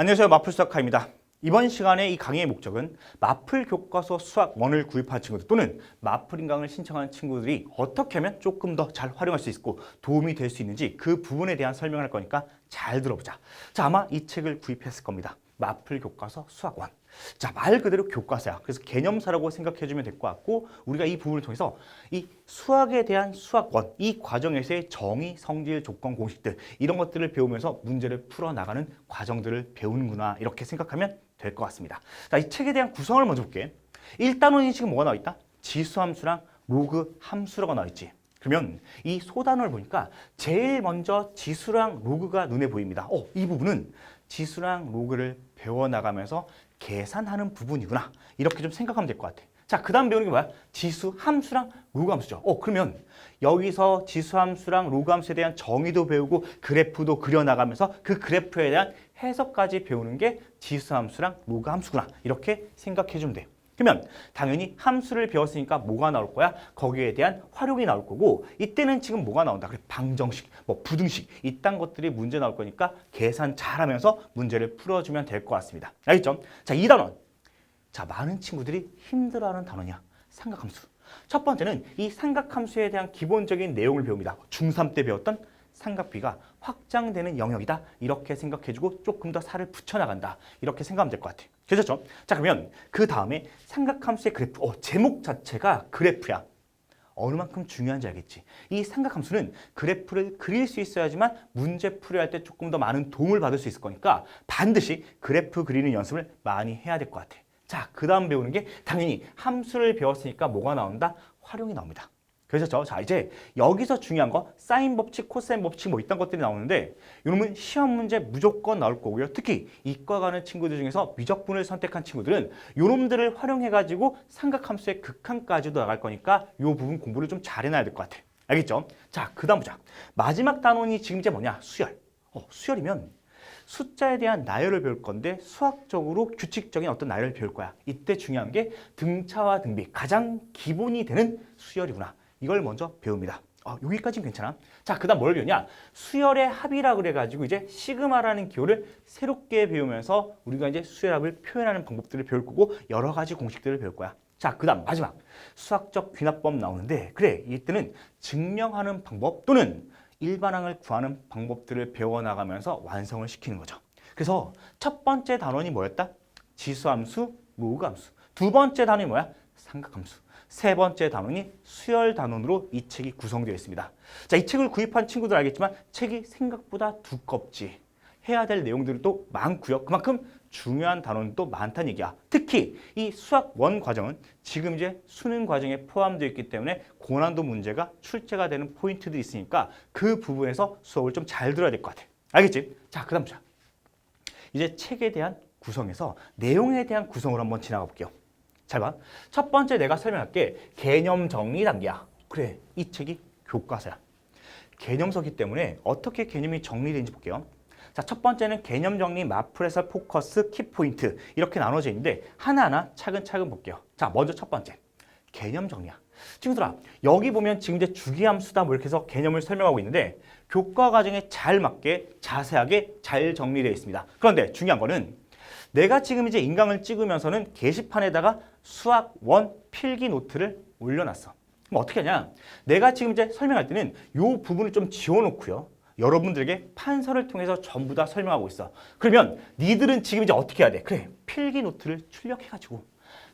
안녕하세요. 마플 수학카입니다. 이번 시간에 이 강의의 목적은 마플 교과서 수학 원을 구입한 친구들 또는 마플 인강을 신청한 친구들이 어떻게 하면 조금 더 잘 활용할 수 있고 도움이 될 수 있는지 그 부분에 대한 설명을 할 거니까 잘 들어보자. 자, 아마 이 책을 구입했을 겁니다. 마플 교과서 수학 원. 자, 말 그대로 교과서야. 그래서 개념사라고 생각해 주면 될 것 같고 우리가 이 부분을 통해서 이 수학에 대한 수학원, 이 과정에서의 정의, 성질, 조건, 공식들 이런 것들을 배우면서 문제를 풀어 나가는 과정들을 배우는구나 이렇게 생각하면 될 것 같습니다. 자, 이 책에 대한 구성을 먼저 볼게. 1단원이 지금 뭐가 나와 있다? 지수함수랑 로그 함수라고 나와 있지. 그러면 이 소단원을 보니까 제일 먼저 지수랑 로그가 눈에 보입니다. 어, 이 부분은 지수랑 로그를 배워나가면서 계산하는 부분이구나. 이렇게 좀 생각하면 될 것 같아. 자, 그 다음 배우는 게 뭐야? 지수 함수랑 로그 함수죠. 어, 그러면 여기서 지수 함수랑 로그 함수에 대한 정의도 배우고 그래프도 그려나가면서 그 그래프에 대한 해석까지 배우는 게 지수 함수랑 로그 함수구나. 이렇게 생각해 주면 돼요. 그러면 당연히 함수를 배웠으니까 뭐가 나올 거야? 거기에 대한 활용이 나올 거고 이때는 지금 뭐가 나온다? 그래 방정식, 뭐 부등식 이딴 것들이 문제 나올 거니까 계산 잘하면서 문제를 풀어주면 될 것 같습니다. 알겠죠? 자, 이 단원. 자, 많은 친구들이 힘들어하는 단원이야. 삼각함수. 첫 번째는 이 삼각함수에 대한 기본적인 내용을 배웁니다. 중3 때 배웠던 삼각비가 확장되는 영역이다. 이렇게 생각해주고 조금 더 살을 붙여나간다. 이렇게 생각하면 될 것 같아요. 되셨죠? 자, 그러면 그 다음에 삼각함수의 그래프. 어, 제목 자체가 그래프야. 어느 만큼 중요한지 알겠지. 이 삼각함수는 그래프를 그릴 수 있어야지만 문제 풀이할 때 조금 더 많은 도움을 받을 수 있을 거니까 반드시 그래프 그리는 연습을 많이 해야 될 것 같아. 자, 그 다음 배우는 게 당연히 함수를 배웠으니까 뭐가 나온다? 활용이 나옵니다. 그래서 자 이제 여기서 중요한 거 사인 법칙, 코사인 법칙 뭐 이딴 것들이 나오는데 이놈은 시험 문제 무조건 나올 거고요. 특히 이과 가는 친구들 중에서 미적분을 선택한 친구들은 요놈들을 활용해 가지고 삼각함수의 극한까지도 나갈 거니까 요 부분 공부를 좀 잘해놔야 될 것 같아. 알겠죠? 자, 그 다음 보자. 마지막 단원이 지금 이제 뭐냐? 수열. 어, 수열이면 숫자에 대한 나열을 배울 건데 수학적으로 규칙적인 어떤 나열을 배울 거야. 이때 중요한 게 등차와 등비 가장 기본이 되는 수열이구나. 이걸 먼저 배웁니다. 아, 여기까지는 괜찮아. 자, 그 다음 뭘 배우냐? 수열의 합이라 그래가지고 이제 시그마라는 기호를 새롭게 배우면서 우리가 이제 수열합을 표현하는 방법들을 배울 거고 여러 가지 공식들을 배울 거야. 자, 그 다음 마지막. 수학적 귀납법 나오는데 그래, 이때는 증명하는 방법 또는 일반항을 구하는 방법들을 배워나가면서 완성을 시키는 거죠. 그래서 첫 번째 단원이 뭐였다? 지수함수, 로그함수. 두 번째 단원이 뭐야? 삼각함수. 세 번째 단원이 수열 단원으로 이 책이 구성되어 있습니다. 자, 이 책을 구입한 친구들 알겠지만 책이 생각보다 두껍지. 해야 될 내용들도 많고요. 그만큼 중요한 단원도 많다는 얘기야. 특히 이 수학 원 과정은 지금 이제 수능 과정에 포함되어 있기 때문에 고난도 문제가 출제가 되는 포인트들이 있으니까 그 부분에서 수업을 좀 잘 들어야 될 것 같아. 알겠지? 자, 그 다음 보자. 이제 책에 대한 구성에서 내용에 대한 구성을 한번 지나가 볼게요. 잘 봐. 첫 번째 내가 설명할게. 개념 정리 단계야. 그래, 이 책이 교과서야. 개념서기 때문에 어떻게 개념이 정리되는지 볼게요. 자, 첫 번째는 개념 정리, 마플에서 포커스, 키포인트 이렇게 나눠져 있는데 하나하나 차근차근 볼게요. 자, 먼저 첫 번째. 개념 정리야. 친구들아, 여기 보면 지금 이제 주기함수다 뭐 이렇게 해서 개념을 설명하고 있는데 교과 과정에 잘 맞게 자세하게 잘 정리되어 있습니다. 그런데 중요한 거는 내가 지금 이제 인강을 찍으면서는 게시판에다가 수학 원 필기 노트를 올려놨어. 그럼 어떻게 하냐? 내가 지금 이제 설명할 때는 요 부분을 좀 지워놓고요. 여러분들에게 판서를 통해서 전부 다 설명하고 있어. 그러면 니들은 지금 이제 어떻게 해야 돼? 그래, 필기 노트를 출력해가지고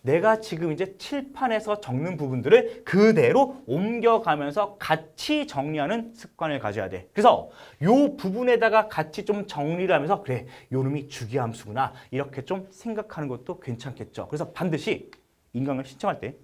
내가 지금 이제 칠판에서 적는 부분들을 그대로 옮겨가면서 같이 정리하는 습관을 가져야 돼. 그래서 요 부분에다가 같이 좀 정리를 하면서 그래, 요 놈이 주기함수구나. 이렇게 좀 생각하는 것도 괜찮겠죠. 그래서 반드시 인강을 신청할 때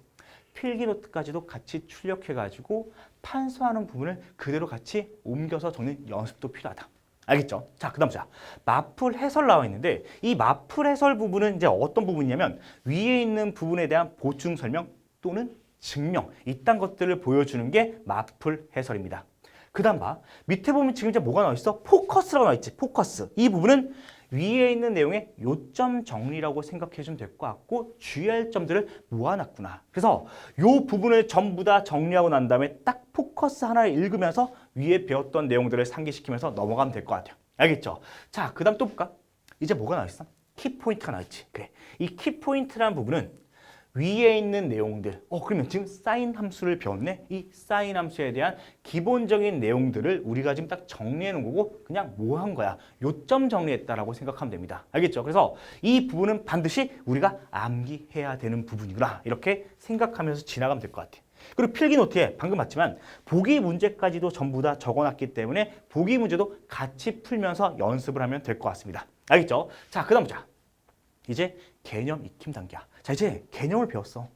필기 노트까지도 같이 출력해가지고 판서하는 부분을 그대로 같이 옮겨서 적는 연습도 필요하다. 알겠죠? 자, 그 다음 자, 마플 해설 나와 있는데 이 마플 해설 부분은 이제 어떤 부분이냐면 위에 있는 부분에 대한 보충 설명 또는 증명 이딴 것들을 보여주는 게 마플 해설입니다. 그 다음 봐. 밑에 보면 지금 이제 뭐가 나와 있어? 포커스라고 나와 있지. 포커스. 이 부분은 위에 있는 내용의 요점 정리라고 생각해 주면 될 것 같고 주의할 점들을 모아놨구나. 그래서 요 부분을 전부 다 정리하고 난 다음에 딱 포커스 하나를 읽으면서 위에 배웠던 내용들을 상기시키면서 넘어가면 될 것 같아요. 알겠죠? 자, 그 다음 또 볼까? 이제 뭐가 나와있어? 키포인트가 나와있지. 그래. 이 키포인트라는 부분은 위에 있는 내용들. 어, 그러면 지금 사인 함수를 배웠네? 이 사인 함수에 대한 기본적인 내용들을 우리가 지금 딱 정리해 놓은 거고 그냥 뭐 한 거야? 요점 정리했다라고 생각하면 됩니다. 알겠죠? 그래서 이 부분은 반드시 우리가 암기해야 되는 부분이구나. 이렇게 생각하면서 지나가면 될 것 같아. 그리고 필기 노트에 방금 봤지만 보기 문제까지도 전부 다 적어놨기 때문에 보기 문제도 같이 풀면서 연습을 하면 될 것 같습니다. 알겠죠? 자, 그 다음 보자. 이제 개념 익힘 단계야. 자, 이제 개념을 배웠어.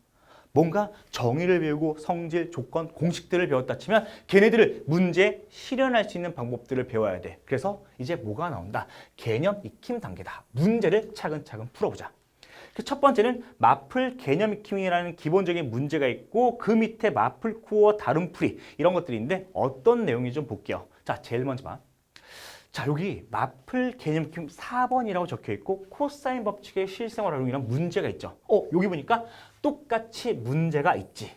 뭔가 정의를 배우고 성질, 조건, 공식들을 배웠다 치면 걔네들을 문제에 실현할 수 있는 방법들을 배워야 돼. 그래서 이제 뭐가 나온다? 개념 익힘 단계다. 문제를 차근차근 풀어보자. 그첫 번째는 마플 개념 익힘이라는 기본적인 문제가 있고 그 밑에 마플 코어 다른 풀이 이런 것들이 있는데 어떤 내용인지 좀 볼게요. 자, 제일 먼저 봐. 자, 여기 마플 개념 익힘 4번이라고 적혀 있고 코사인 법칙의 실생활 활용이란 문제가 있죠. 어, 여기 보니까 똑같이 문제가 있지.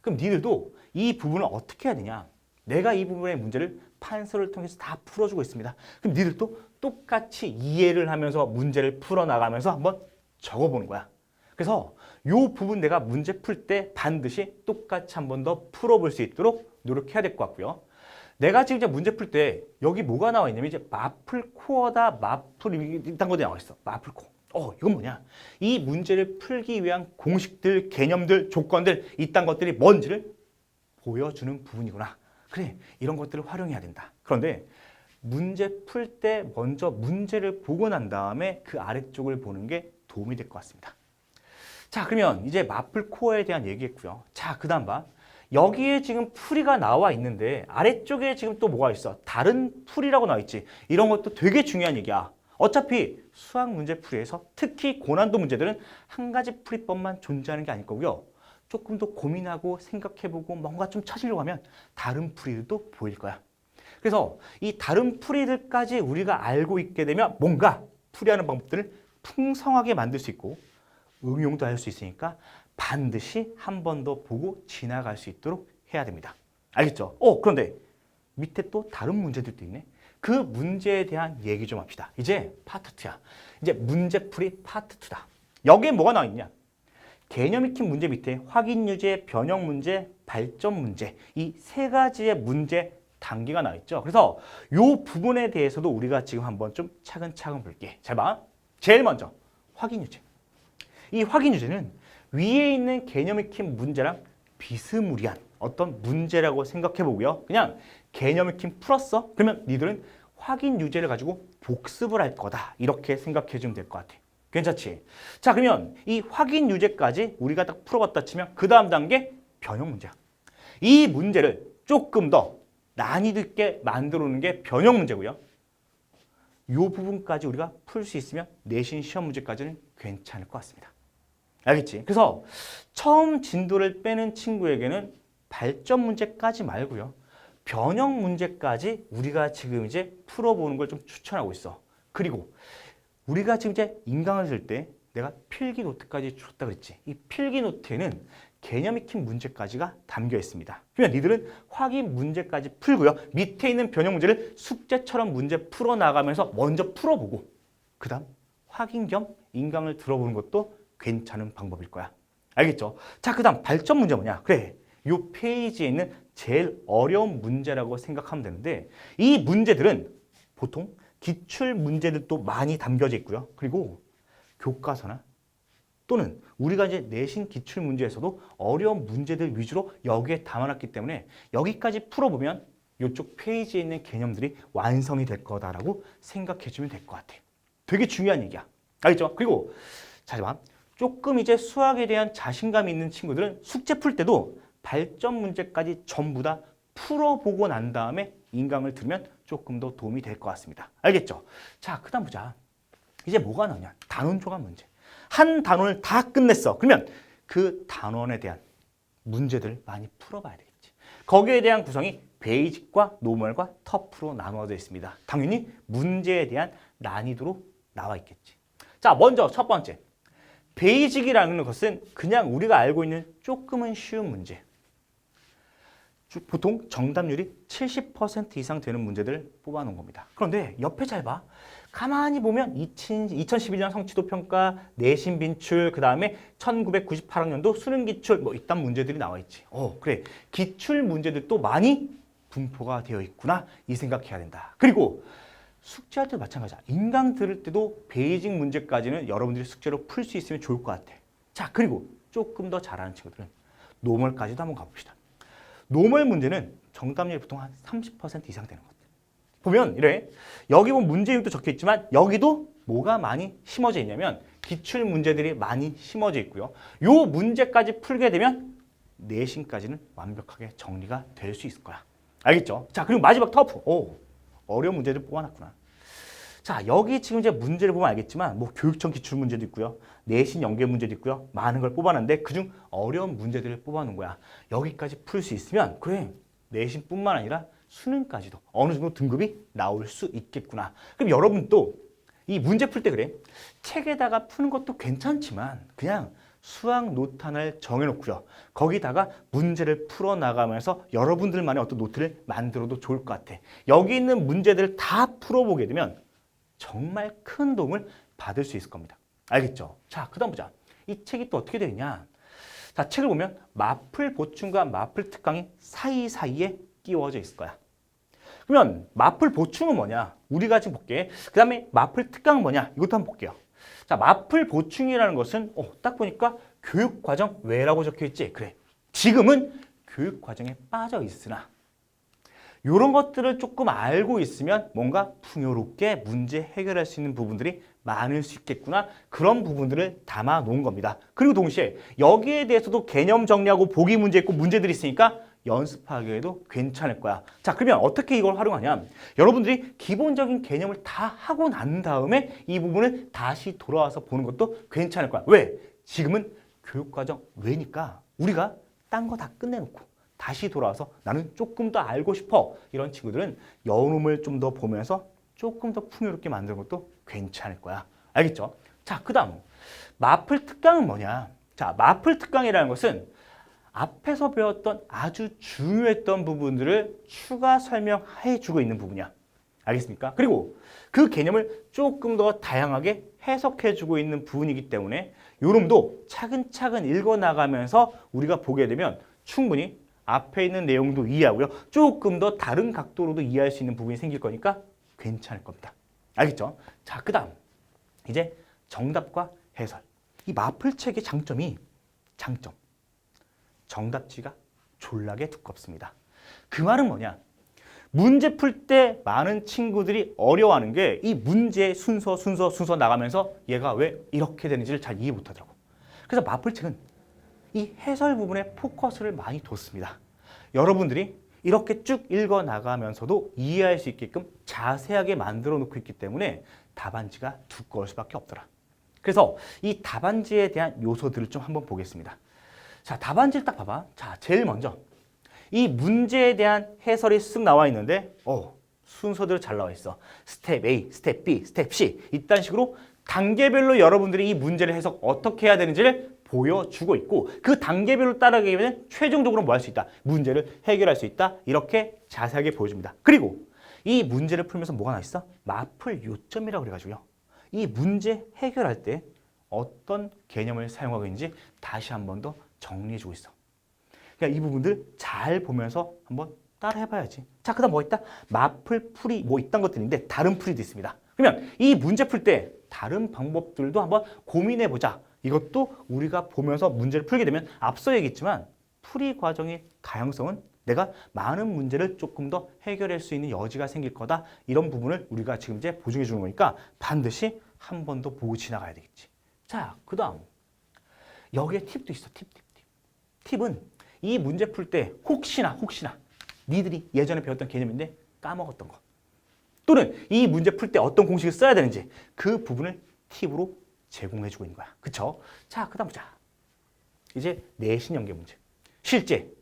그럼 니들도 이 부분을 어떻게 해야 되냐? 내가 이 부분의 문제를 판서를 통해서 다 풀어주고 있습니다. 그럼 니들도 똑같이 이해를 하면서 문제를 풀어나가면서 한번 적어보는 거야. 그래서 이 부분 내가 문제 풀 때 반드시 똑같이 한 번 더 풀어볼 수 있도록 노력해야 될 것 같고요. 내가 지금 이제 문제 풀 때 여기 뭐가 나와 있냐면 이제 마플 코어다 마플 이딴 것들이 나와 있어. 마플 코어. 어, 이건 뭐냐? 이 문제를 풀기 위한 공식들, 개념들, 조건들 이딴 것들이 뭔지를 보여주는 부분이구나. 그래, 이런 것들을 활용해야 된다. 그런데 문제 풀 때 먼저 문제를 보고 난 다음에 그 아래쪽을 보는 게 도움이 될 것 같습니다. 자, 그러면 이제 마플 코어에 대한 얘기했고요. 자, 그 다음 봐. 여기에 지금 풀이가 나와 있는데 아래쪽에 지금 또 뭐가 있어? 다른 풀이라고 나와 있지. 이런 것도 되게 중요한 얘기야. 어차피 수학 문제 풀이에서 특히 고난도 문제들은 한 가지 풀이법만 존재하는 게 아닐 거고요. 조금 더 고민하고 생각해보고 뭔가 좀 찾으려고 하면 다른 풀이들도 보일 거야. 그래서 이 다른 풀이들까지 우리가 알고 있게 되면 뭔가 풀이하는 방법들을 풍성하게 만들 수 있고 응용도 할 수 있으니까 반드시 한 번 더 보고 지나갈 수 있도록 해야 됩니다. 알겠죠? 어, 그런데 밑에 또 다른 문제들도 있네. 그 문제에 대한 얘기 좀 합시다. 이제 파트 2야. 이제 문제풀이 파트 2다. 여기에 뭐가 나와 있냐? 개념 익힌 문제 밑에 확인 유제, 변형 문제, 발전 문제 이 세 가지의 문제 단계가 나와 있죠. 그래서 이 부분에 대해서도 우리가 지금 한번 좀 차근차근 볼게. 잘 봐. 제일 먼저 확인 유제. 이 확인 유제는 위에 있는 개념 익힌 문제랑 비스무리한 어떤 문제라고 생각해 보고요. 그냥 개념 익힌 풀었어? 그러면 니들은 확인 유제를 가지고 복습을 할 거다. 이렇게 생각해 주면 될 것 같아. 괜찮지? 자, 그러면 이 확인 유제까지 우리가 딱 풀어봤다 치면 그 다음 단계 변형 문제야. 이 문제를 조금 더 난이도 있게 만들어 놓는 게 변형 문제고요. 이 부분까지 우리가 풀 수 있으면 내신 시험 문제까지는 괜찮을 것 같습니다. 알겠지? 그래서 처음 진도를 빼는 친구에게는 발전 문제까지 말고요. 변형 문제까지 우리가 지금 이제 풀어보는 걸 좀 추천하고 있어. 그리고 우리가 지금 이제 인강을 쓸때 내가 필기 노트까지 줬다 그랬지. 이 필기 노트에는 개념 익힌 문제까지가 담겨 있습니다. 그러면 니들은 확인 문제까지 풀고요. 밑에 있는 변형 문제를 숙제처럼 문제 풀어 나가면서 먼저 풀어보고 그 다음 확인 겸 인강을 들어보는 것도 괜찮은 방법일 거야. 알겠죠? 자, 그 다음 발전 문제 뭐냐? 그래. 요 페이지에 있는 제일 어려운 문제라고 생각하면 되는데 이 문제들은 보통 기출 문제들도 많이 담겨져 있고요. 그리고 교과서나 또는 우리가 이제 내신 기출 문제에서도 어려운 문제들 위주로 여기에 담아놨기 때문에 여기까지 풀어보면 이쪽 페이지에 있는 개념들이 완성이 될 거다라고 생각해주면 될 것 같아. 되게 중요한 얘기야. 알겠죠? 그리고 자, 봐. 조금 이제 수학에 대한 자신감이 있는 친구들은 숙제 풀 때도 발전 문제까지 전부 다 풀어보고 난 다음에 인강을 들으면 조금 더 도움이 될 것 같습니다. 알겠죠? 자, 그 다음 보자. 이제 뭐가 나오냐? 단원 조각 문제. 한 단원을 다 끝냈어. 그러면 그 단원에 대한 문제들을 많이 풀어봐야 되겠지. 거기에 대한 구성이 베이직과 노멀과 터프로 나누어져 있습니다. 당연히 문제에 대한 난이도로 나와 있겠지. 자, 먼저 첫 번째. 베이직이라는 것은 그냥 우리가 알고 있는 조금은 쉬운 문제. 보통 정답률이 70% 이상 되는 문제들을 뽑아놓은 겁니다. 그런데 옆에 잘 봐. 가만히 보면 2011년 성취도 평가, 내신 빈출, 그 다음에 1998학년도 수능 기출 뭐 이딴 문제들이 나와 있지. 어, 그래. 기출 문제들도 많이 분포가 되어 있구나 이 생각해야 된다. 그리고 숙제할 때도 마찬가지야. 인강 들을 때도 베이직 문제까지는 여러분들이 숙제로 풀 수 있으면 좋을 것 같아. 자, 그리고 조금 더 잘하는 친구들은 노멀까지도 한번 가봅시다. 노멀 문제는 정답률이 보통 한 30% 이상 되는 것 같아요. 보면 이래 여기 보면 문제율도 적혀 있지만 여기도 뭐가 많이 심어져 있냐면 기출 문제들이 많이 심어져 있고요. 요 문제까지 풀게 되면 내신까지는 완벽하게 정리가 될 수 있을 거야. 알겠죠? 자, 그리고 마지막 터프. 오, 어려운 문제들 뽑아놨구나. 자, 여기 지금 이제 문제를 보면 알겠지만 뭐 교육청 기출 문제도 있고요. 내신 연계 문제도 있고요. 많은 걸 뽑아놨는데 그중 어려운 문제들을 뽑아놓은 거야. 여기까지 풀 수 있으면 그래. 내신뿐만 아니라 수능까지도 어느 정도 등급이 나올 수 있겠구나. 그럼 여러분도 이 문제 풀 때 그래. 책에다가 푸는 것도 괜찮지만 그냥 수학 하나를 정해놓고요. 거기다가 문제를 풀어나가면서 여러분들만의 어떤 노트를 만들어도 좋을 것 같아. 여기 있는 문제들을 다 풀어보게 되면 정말 큰 도움을 받을 수 있을 겁니다. 알겠죠? 자, 그 다음 보자. 이 책이 또 어떻게 되어 있냐. 자, 책을 보면 마플 보충과 마플 특강이 사이사이에 끼워져 있을 거야. 그러면 마플 보충은 뭐냐? 우리가 지금 볼게. 그 다음에 마플 특강은 뭐냐? 이것도 한번 볼게요. 자, 마플 보충이라는 것은 어, 딱 보니까 교육과정 외라고 적혀 있지? 그래. 지금은 교육과정에 빠져 있으나 이런 것들을 조금 알고 있으면 뭔가 풍요롭게 문제 해결할 수 있는 부분들이 많을 수 있겠구나. 그런 부분들을 담아 놓은 겁니다. 그리고 동시에 여기에 대해서도 개념 정리하고 보기 문제 있고 문제들이 있으니까 연습하기에도 괜찮을 거야. 자, 그러면 어떻게 이걸 활용하냐? 여러분들이 기본적인 개념을 다 하고 난 다음에 이 부분을 다시 돌아와서 보는 것도 괜찮을 거야. 왜? 지금은 교육과정 외니까 우리가 딴 거 다 끝내놓고 다시 돌아와서 나는 조금 더 알고 싶어. 이런 친구들은 여운음을 좀 더 보면서 조금 더 풍요롭게 만드는 것도 괜찮을 거야. 알겠죠? 자, 그 다음. 마플 특강은 뭐냐? 자, 마플 특강이라는 것은 앞에서 배웠던 아주 중요했던 부분들을 추가 설명해 주고 있는 부분이야. 알겠습니까? 그리고 그 개념을 조금 더 다양하게 해석해 주고 있는 부분이기 때문에 요놈도 차근차근 읽어 나가면서 우리가 보게 되면 충분히 앞에 있는 내용도 이해하고요. 조금 더 다른 각도로도 이해할 수 있는 부분이 생길 거니까 괜찮을 겁니다. 알겠죠? 자, 그 다음. 이제 정답과 해설. 이 마플 책의 장점이 장점. 정답지가 졸라게 두껍습니다. 그 말은 뭐냐? 문제 풀 때 많은 친구들이 어려워하는 게 이 문제 순서 순서 순서 나가면서 얘가 왜 이렇게 되는지를 잘 이해 못하더라고. 그래서 마플책은 이 해설 부분에 포커스를 많이 뒀습니다. 여러분들이 이렇게 쭉 읽어 나가면서도 이해할 수 있게끔 자세하게 만들어 놓고 있기 때문에 답안지가 두꺼울 수밖에 없더라. 그래서 이 답안지에 대한 요소들을 좀 한번 보겠습니다. 자, 답안지를 딱 봐봐. 자, 제일 먼저 이 문제에 대한 해설이 쓱 나와 있는데, 어, 순서대로 잘 나와 있어. 스텝 A, 스텝 B, 스텝 C. 이딴 식으로 단계별로 여러분들이 이 문제를 해석 어떻게 해야 되는지를 보여주고 있고 그 단계별로 따라가게 되면 최종적으로 뭐 할 수 있다. 문제를 해결할 수 있다. 이렇게 자세하게 보여줍니다. 그리고 이 문제를 풀면서 뭐가 나 있어? 마플 요점이라고 그래가지고요. 이 문제 해결할 때 어떤 개념을 사용하고 있는지 다시 한 번 더 정리해주고 있어. 그러니까 이 부분들 잘 보면서 한번 따라 해봐야지. 자, 그 다음 뭐 있다? 마플 풀이 뭐 있단 것들인데 다른 풀이도 있습니다. 그러면 이 문제 풀 때 다른 방법들도 한번 고민해 보자. 이것도 우리가 보면서 문제를 풀게 되면 앞서 얘기했지만 풀이 과정의 다양성은 내가 많은 문제를 조금 더 해결할 수 있는 여지가 생길 거다. 이런 부분을 우리가 지금 이제 보증해 주는 거니까 반드시 한 번 더 보고 지나가야 되겠지. 자, 그 다음 여기에 팁도 있어. 팁, 팁, 팁. 팁은 이 문제 풀 때 혹시나 혹시나 니들이 예전에 배웠던 개념인데 까먹었던 거 또는 이 문제 풀 때 어떤 공식을 써야 되는지 그 부분을 팁으로 제공해주고 있는 거야. 그쵸? 자, 그 다음 보자. 이제 내신 연계 문제. 실제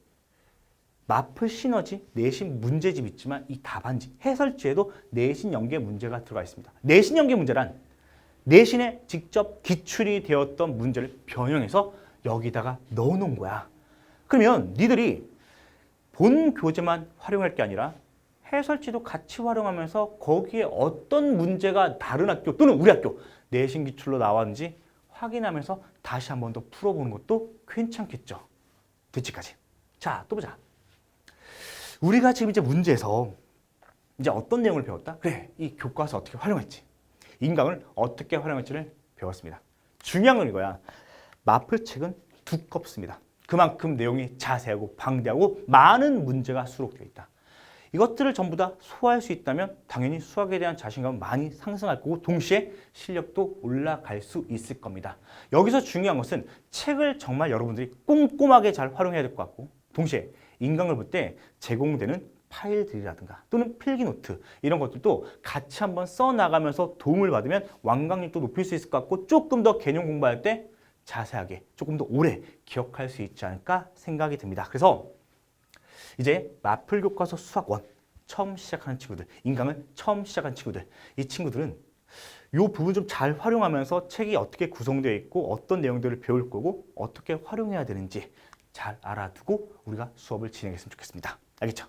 마플 시너지 내신 문제집 있지만 이 답안지 해설지에도 내신 연계 문제가 들어가 있습니다. 내신 연계 문제란 내신에 직접 기출이 되었던 문제를 변형해서 여기다가 넣어놓은 거야. 그러면 니들이 본 교재만 활용할 게 아니라 해설지도 같이 활용하면서 거기에 어떤 문제가 다른 학교 또는 우리 학교 내신 기출로 나왔는지 확인하면서 다시 한 번 더 풀어보는 것도 괜찮겠죠. 됐지까지. 자, 또 보자. 우리가 지금 이제 문제에서 이제 어떤 내용을 배웠다? 그래, 이 교과서 어떻게 활용했지? 인강을 어떻게 활용할지를 배웠습니다. 중요한 건 이거야. 마플 책은 두껍습니다. 그만큼 내용이 자세하고 방대하고 많은 문제가 수록되어 있다. 이것들을 전부 다 소화할 수 있다면 당연히 수학에 대한 자신감은 많이 상승할 거고 동시에 실력도 올라갈 수 있을 겁니다. 여기서 중요한 것은 책을 정말 여러분들이 꼼꼼하게 잘 활용해야 될 것 같고 동시에 인강을 볼 때 제공되는 파일들이라든가 또는 필기노트 이런 것들도 같이 한번 써나가면서 도움을 받으면 완강률도 높일 수 있을 것 같고 조금 더 개념 공부할 때 자세하게 조금 더 오래 기억할 수 있지 않을까 생각이 듭니다. 그래서 이제 마플 교과서 수학 원 처음 시작하는 친구들, 인강을 처음 시작한 친구들, 이 친구들은 이 부분 좀 잘 활용하면서 책이 어떻게 구성되어 있고 어떤 내용들을 배울 거고 어떻게 활용해야 되는지 잘 알아두고 우리가 수업을 진행했으면 좋겠습니다. 알겠죠?